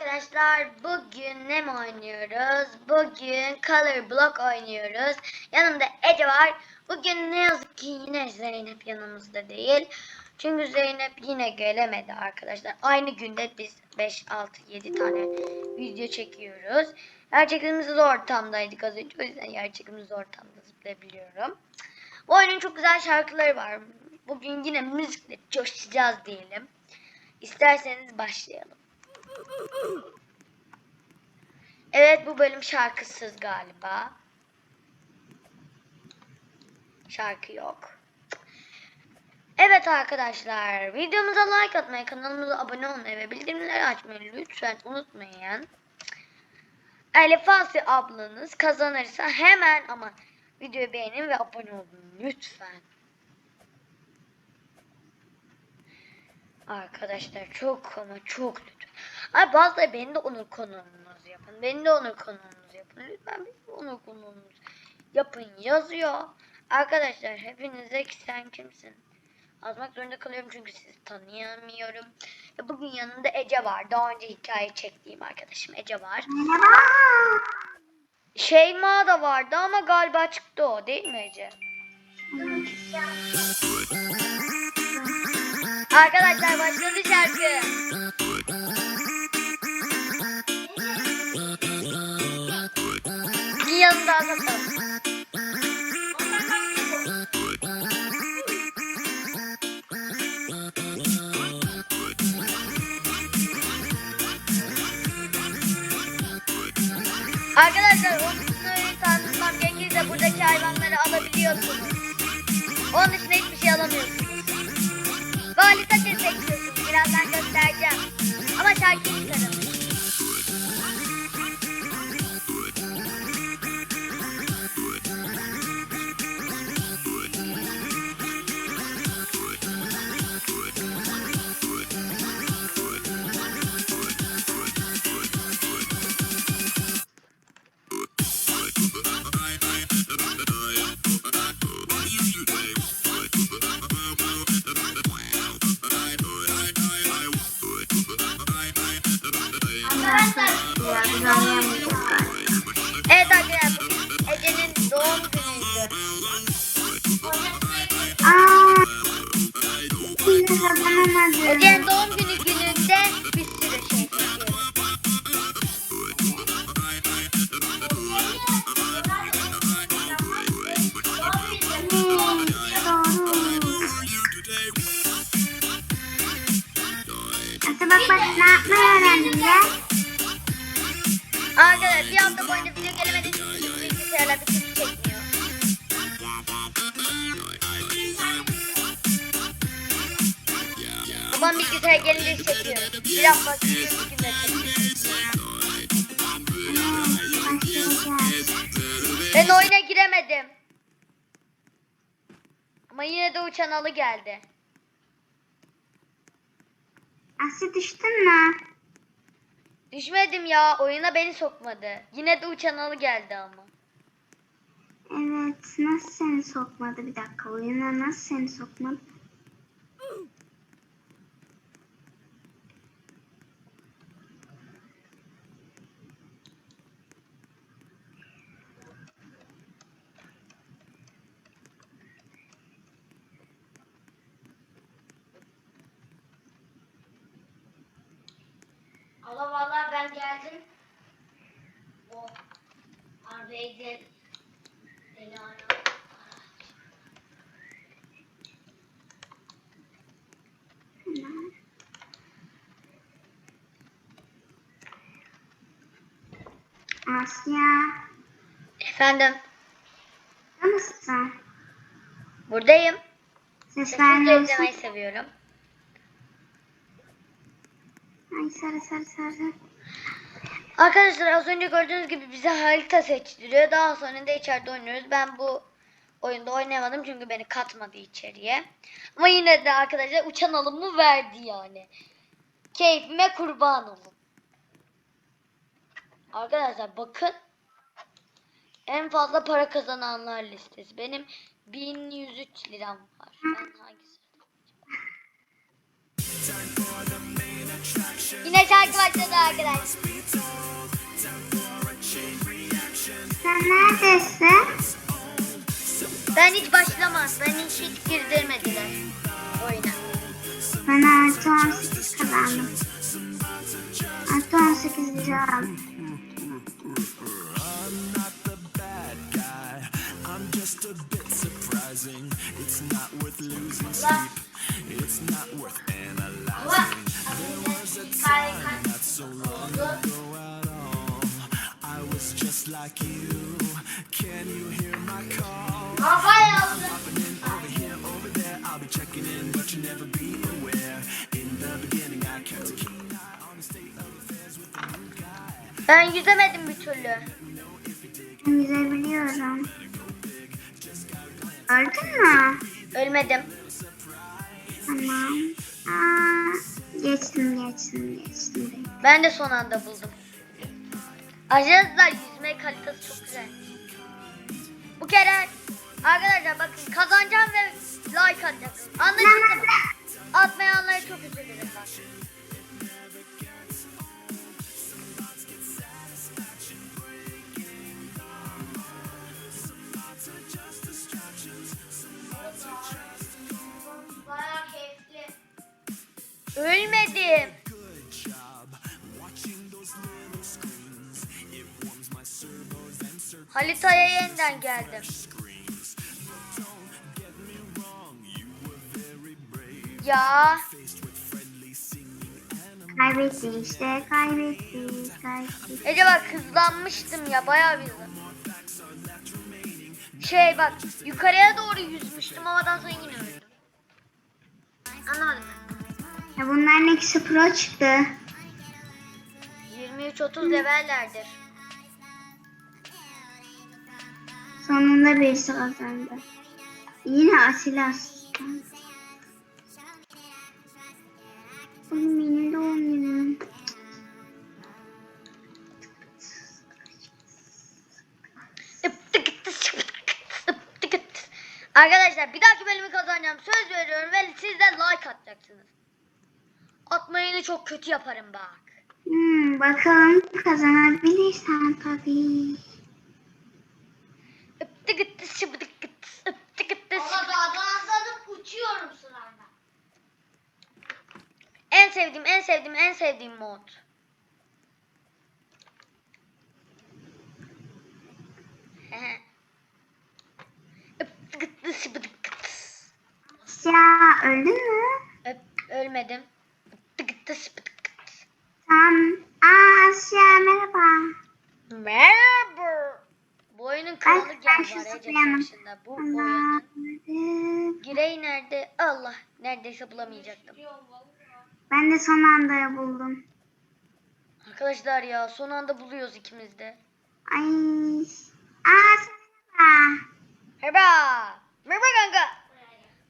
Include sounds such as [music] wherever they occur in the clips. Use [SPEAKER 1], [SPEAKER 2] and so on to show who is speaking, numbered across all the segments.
[SPEAKER 1] arkadaşlar. Bugün ne mi oynuyoruz? Bugün Color Block oynuyoruz. Yanımda Ece var. Bugün ne yazık ki yine Zeynep yanımızda değil. Çünkü Zeynep yine gelemedi arkadaşlar. Aynı günde biz 5, 6, 7 tane video çekiyoruz. Yer çekimimiz ortamdaydık az önce. O yüzden yer çekimimiz ortamda zıplayabiliyorum. Bu oyunun çok güzel şarkıları var. Bugün yine müzikle coşacağız diyelim. İsterseniz başlayalım. Evet bu bölüm şarkısız galiba. Şarkı yok. Evet arkadaşlar videomuza like atmayı, kanalımıza abone olmayı ve bildirimleri açmayı lütfen unutmayın. Elif Asya ablanız kazanırsa hemen ama videoyu beğenin ve abone olun lütfen. Arkadaşlar çok ama çok lütfen. Ay bazıları beni de onur konuğunuz yapın. Beni de onur konuğunuz yapın. Lütfen beni de onur konuğunuz yapın yazıyor. Arkadaşlar hepinize ki sen kimsin? Yazmak zorunda kalıyorum çünkü sizi tanıyamıyorum. Ve bugün yanında Ece var. Daha önce hikaye çektiğim arkadaşım Ece var. [laughs] Şeyma da vardı ama galiba çıktı o değil mi Ece? [laughs] Arkadaşlar başladı şarkı. Bir yanı daha kapatalım. Arkadaşlar dışında tanıtmam gerekirse buradaki hayvanları alabiliyorsunuz. Onun dışında hiçbir şey alamıyorsunuz. Ve harita seçiyorsunuz. Birazdan göstereceğim. Ama şarkıyı çıkarın.
[SPEAKER 2] Ya.
[SPEAKER 1] Arkadaşlar bir hafta boyunca video gelemedi çünkü bilgisayarlar bir türlü çekmiyor. Babam bilgisayar gelince çekiyor. Bir hafta bir günde. Ben oyuna giremedim. Ama yine de uçan alı geldi.
[SPEAKER 2] Aslı düştün mü?
[SPEAKER 1] Düşmedim ya oyuna beni sokmadı. Yine de uçan alı geldi ama.
[SPEAKER 2] Evet. Nasıl seni sokmadı? Bir dakika. Oyuna nasıl seni sokmadı?
[SPEAKER 1] Vallahi ben geldim. O arbeyde beni
[SPEAKER 2] Tamam. Asya.
[SPEAKER 1] Efendim
[SPEAKER 2] mısın?
[SPEAKER 1] buradayım.
[SPEAKER 2] Ses
[SPEAKER 1] Sesini
[SPEAKER 2] vermiyorsun.
[SPEAKER 1] izlemeyi seviyorum.
[SPEAKER 2] Ay sarı sarı sarı.
[SPEAKER 1] Arkadaşlar az önce gördüğünüz gibi bize harita seçtiriyor. Daha sonra da içeride oynuyoruz. Ben bu oyunda oynayamadım çünkü beni katmadı içeriye. Ama yine de arkadaşlar uçan alımı verdi yani. Keyfime kurban olun. Arkadaşlar bakın. En fazla para kazananlar listesi. Benim 1103 liram var. Ben hangisi? Şarkı başladı arkadaşlar.
[SPEAKER 2] Sen neredesin?
[SPEAKER 1] Ben hiç başlamaz. Ben hiç hiç girdirmediler oyuna.
[SPEAKER 2] Ben artı 18 kazandım. Artı 18
[SPEAKER 1] Ben yüzemedim bir türlü.
[SPEAKER 2] Yüzebiliyorum. Gördün mü?
[SPEAKER 1] Ölmedim.
[SPEAKER 2] Tamam. Aa, geçtim geçtim geçtim.
[SPEAKER 1] Ben de son anda buldum. Arkadaşlar yüzme kalitesi çok güzel. Bu kere arkadaşlar bakın kazanacağım ve like atacağım. Anlaşıldı mı? Atmayanlara çok üzülürüm ben. Ölmedim. Halita'ya yeniden geldim. Ya
[SPEAKER 2] Kaybetti işte kaybetti kaybetti.
[SPEAKER 1] Ece bak hızlanmıştım ya bayağı bir. Şey bak yukarıya doğru yüzmüştüm ama daha sonra yine öldüm. Anlamadım ben.
[SPEAKER 2] Ya bunların ikisi pro çıktı.
[SPEAKER 1] 23-30 levellerdir.
[SPEAKER 2] Sonunda birisi kazandı. Yine asil asistan. Bugün benim doğum günüm.
[SPEAKER 1] Arkadaşlar bir dahaki bölümü kazanacağım. Söz veriyorum ve siz de like atacaksınız. Atmayı çok kötü yaparım bak.
[SPEAKER 2] Hmm, bakalım kazanabilirsen tabii.
[SPEAKER 1] Valla dağdan atladım uçuyorum sırayla. En sevdiğim, en sevdiğim, en sevdiğim mod.
[SPEAKER 2] Ya öldün mü?
[SPEAKER 1] Öp- Ölmedim.
[SPEAKER 2] Tamam. Aa Asya merhaba.
[SPEAKER 1] Merhaba. Bu oyunun kralı
[SPEAKER 2] ben
[SPEAKER 1] karşında. Bu oyunun. Girey nerede? Allah. Neredeyse bulamayacaktım.
[SPEAKER 2] Ben de son anda buldum.
[SPEAKER 1] Arkadaşlar ya son anda buluyoruz ikimiz de.
[SPEAKER 2] Ay. Aa merhaba.
[SPEAKER 1] Merhaba. Merhaba kanka.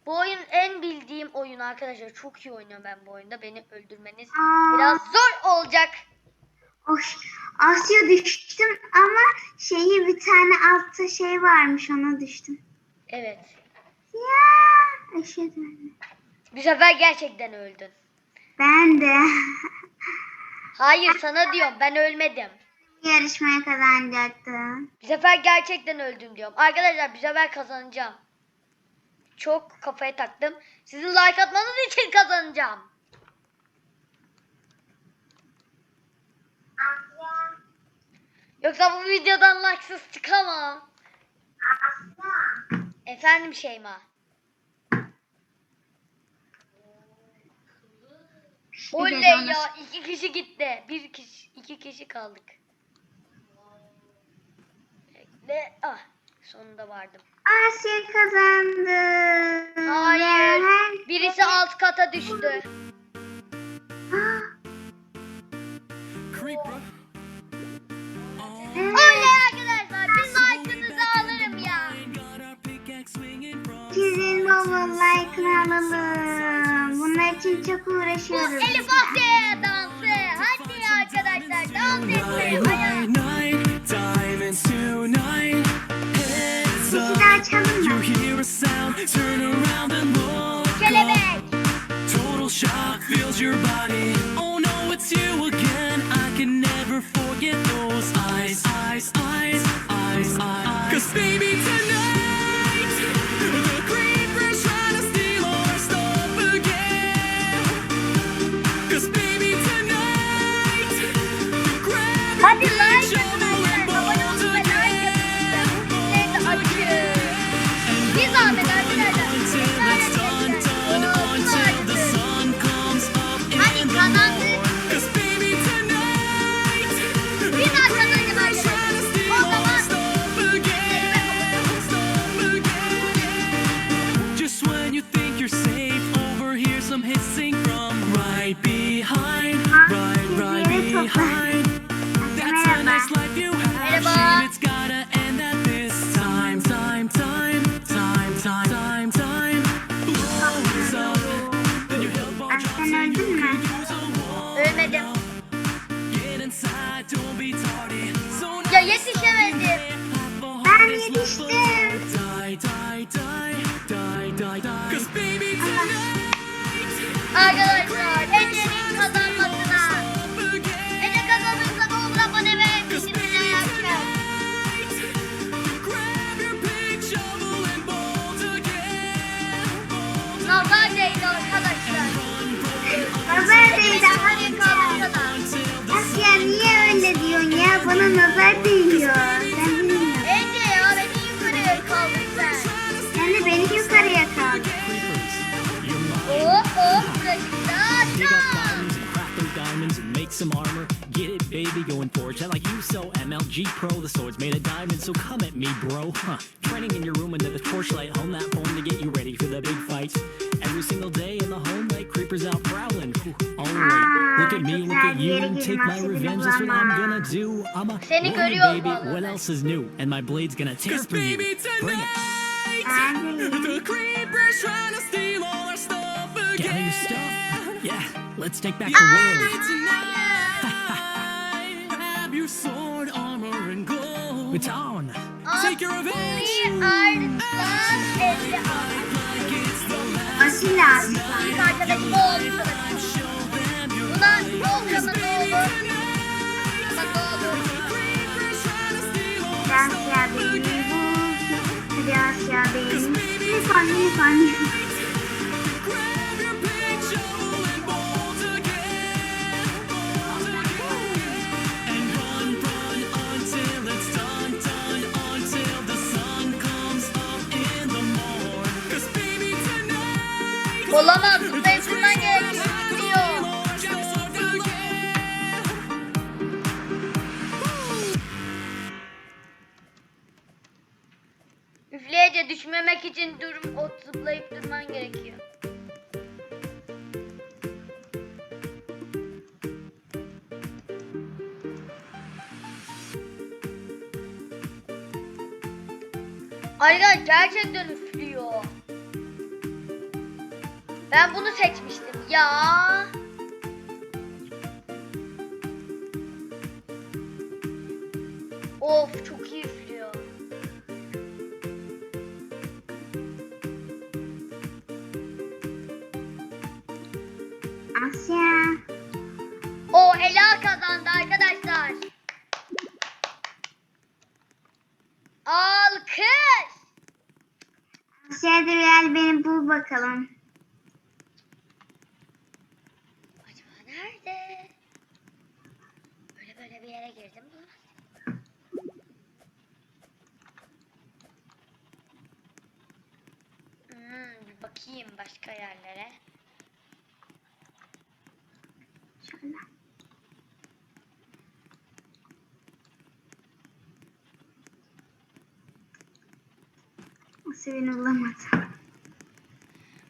[SPEAKER 1] Bu oyun en bildiğim oyun arkadaşlar. Çok iyi oynuyorum ben bu oyunda. Beni öldürmeniz
[SPEAKER 2] Aa.
[SPEAKER 1] biraz zor olacak.
[SPEAKER 2] Hoş. Asya düştüm ama şeyi bir tane altta şey varmış ona düştüm.
[SPEAKER 1] Evet.
[SPEAKER 2] Ya en-
[SPEAKER 1] Bu sefer gerçekten öldün.
[SPEAKER 2] Ben de
[SPEAKER 1] Hayır sana diyorum ben ölmedim.
[SPEAKER 2] yarışmaya kazanacaktım.
[SPEAKER 1] Bu sefer gerçekten öldüm diyorum. Arkadaşlar bu sefer kazanacağım. Çok kafaya taktım. Sizin like atmanız için kazanacağım.
[SPEAKER 2] Asya.
[SPEAKER 1] Yoksa bu videodan like'sız çıkamam.
[SPEAKER 2] Asya.
[SPEAKER 1] Efendim Şeyma. Oley ya iki kişi gitti. Bir kişi, iki kişi kaldık. Bekle. Ah sonunda vardım.
[SPEAKER 2] Asya kazandı.
[SPEAKER 1] Hayır.
[SPEAKER 2] Ve-
[SPEAKER 1] Birisi alt kata düştü. [gasps]
[SPEAKER 3] Creeper.
[SPEAKER 2] Alalım. Bunlar için çok
[SPEAKER 1] Bu
[SPEAKER 2] uğraşıyoruz.
[SPEAKER 1] Elif Asya dansı. Hadi arkadaşlar dans etmeye hayal.
[SPEAKER 2] Bir daha açalım mı?
[SPEAKER 1] Kelebek.
[SPEAKER 3] Total shock fills your body.
[SPEAKER 1] Arkadaşlar
[SPEAKER 3] some armor. Get it, baby, going forge. I like you so MLG Pro. The sword's made of diamonds, so come at me, bro. Huh. Training in your room under the torchlight. Hone that phone to get you ready for the big fights. Every single day in the home, like creepers out prowling. Whew, All right, look at me, look at you, and take my revenge. That's what I'm gonna do. I'm a
[SPEAKER 1] Seni
[SPEAKER 3] warrior, baby. What else is new? And my blade's gonna tear through you. Bring it.
[SPEAKER 2] Hadi.
[SPEAKER 3] creepers trying to steal all our stuff again. Gather your stuff. Yeah, let's take back the world. Grab your sword, armor, and gold. Baton. Take your revenge.
[SPEAKER 2] Asil aslan.
[SPEAKER 1] İlk arkadaşım o oldu. Buna Volkan'a ne olur? Buna ne olur?
[SPEAKER 2] Asya beni bul. Hadi Asya beni. Lütfen lütfen.
[SPEAKER 1] Olamaz. Zıplayıp gerekiyor. Gidiyor. Üfleyece düşmemek için durum ot zıplayıp durman gerekiyor. Aynen gerçekten Ben bunu seçmiştim ya. Of çok girdim. Hmm, bir bakayım başka yerlere.
[SPEAKER 2] Şöyle. Asya beni bulamadı.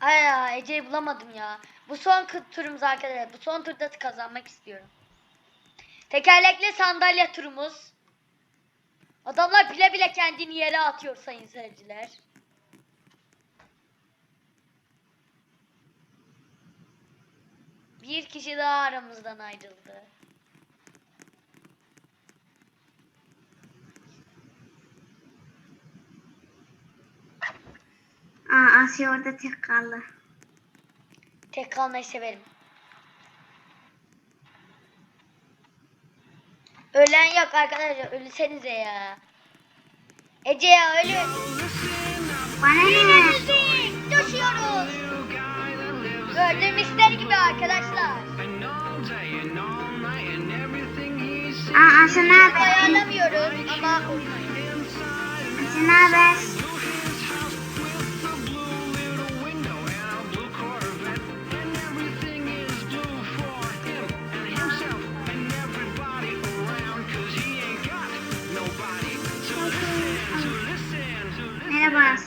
[SPEAKER 1] Ay ya Ece'yi bulamadım ya. Bu son turumuz arkadaşlar. Bu son turda kazanmak istiyorum. Tekerlekli sandalye turumuz. Adamlar bile bile kendini yere atıyor sayın seyirciler. Bir kişi daha aramızdan ayrıldı.
[SPEAKER 2] Aa, Asya orada tek kaldı.
[SPEAKER 1] Tek kalmayı severim. Ölen yok arkadaşlar. Ölsenize ya. Ece ya ölün.
[SPEAKER 2] Bana ne?
[SPEAKER 1] Düşüyoruz. Gördüğüm ister gibi arkadaşlar.
[SPEAKER 2] Aa, haber?
[SPEAKER 1] Ayarlamıyoruz ama
[SPEAKER 2] Asya ne Merhaba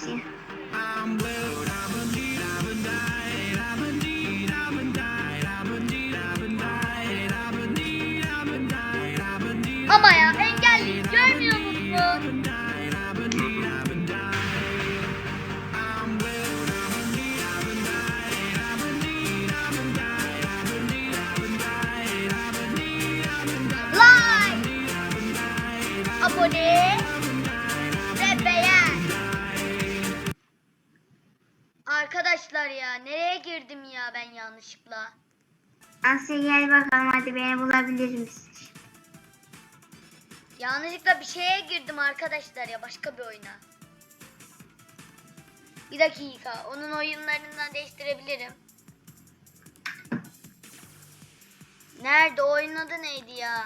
[SPEAKER 1] yanlışlıkla?
[SPEAKER 2] Asya gel bakalım hadi beni bulabilir misin?
[SPEAKER 1] Yanlışlıkla bir şeye girdim arkadaşlar ya başka bir oyuna. Bir dakika onun oyunlarından değiştirebilirim. Nerede oyunun adı neydi ya?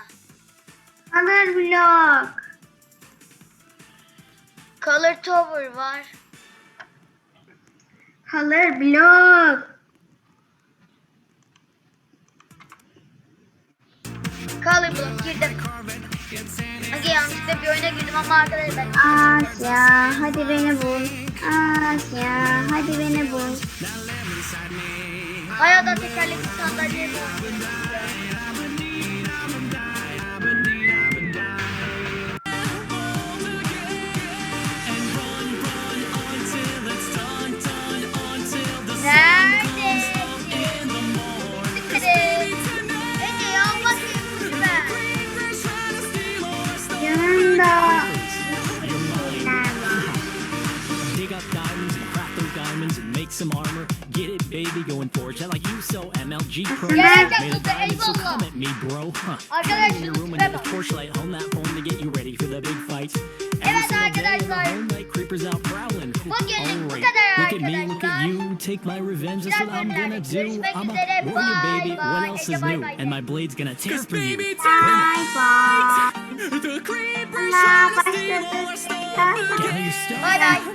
[SPEAKER 2] Color block.
[SPEAKER 1] Color Tower var.
[SPEAKER 2] Color block.
[SPEAKER 1] Color Block girdim. Hadi yanlışlıkla bir oyuna girdim ama arkadaşlar
[SPEAKER 2] Asya hadi beni bul. Asya hadi beni bul.
[SPEAKER 1] Hayata tekerlekli sandalye var.
[SPEAKER 3] Up diamonds and craft those diamonds and make some armor. Get it, baby, going forge. I like you so MLG Pro.
[SPEAKER 1] Gerçekten
[SPEAKER 3] Made a
[SPEAKER 1] oldu,
[SPEAKER 3] diamond, so
[SPEAKER 1] eyvallah.
[SPEAKER 3] come at me, bro. Huh.
[SPEAKER 1] Arkadaşlar,
[SPEAKER 3] Training in your room
[SPEAKER 1] tipe
[SPEAKER 3] and the
[SPEAKER 1] bak.
[SPEAKER 3] torchlight home that phone to get you ready for the big fight. Every
[SPEAKER 1] Evet arkadaşlar.
[SPEAKER 3] night creepers out prowling.
[SPEAKER 1] Bugünlük bu
[SPEAKER 3] Alright,
[SPEAKER 1] kadar
[SPEAKER 3] Look at me, look at you. Take my revenge. That's what I'm gonna do. I'm a
[SPEAKER 1] üzere.
[SPEAKER 3] warrior, baby. What else is new? And my blade's gonna tear for you.
[SPEAKER 2] Bye bye.
[SPEAKER 3] The creepers
[SPEAKER 2] Allah
[SPEAKER 3] trying to steal our stuff. Gather your stuff.
[SPEAKER 1] Bay bay.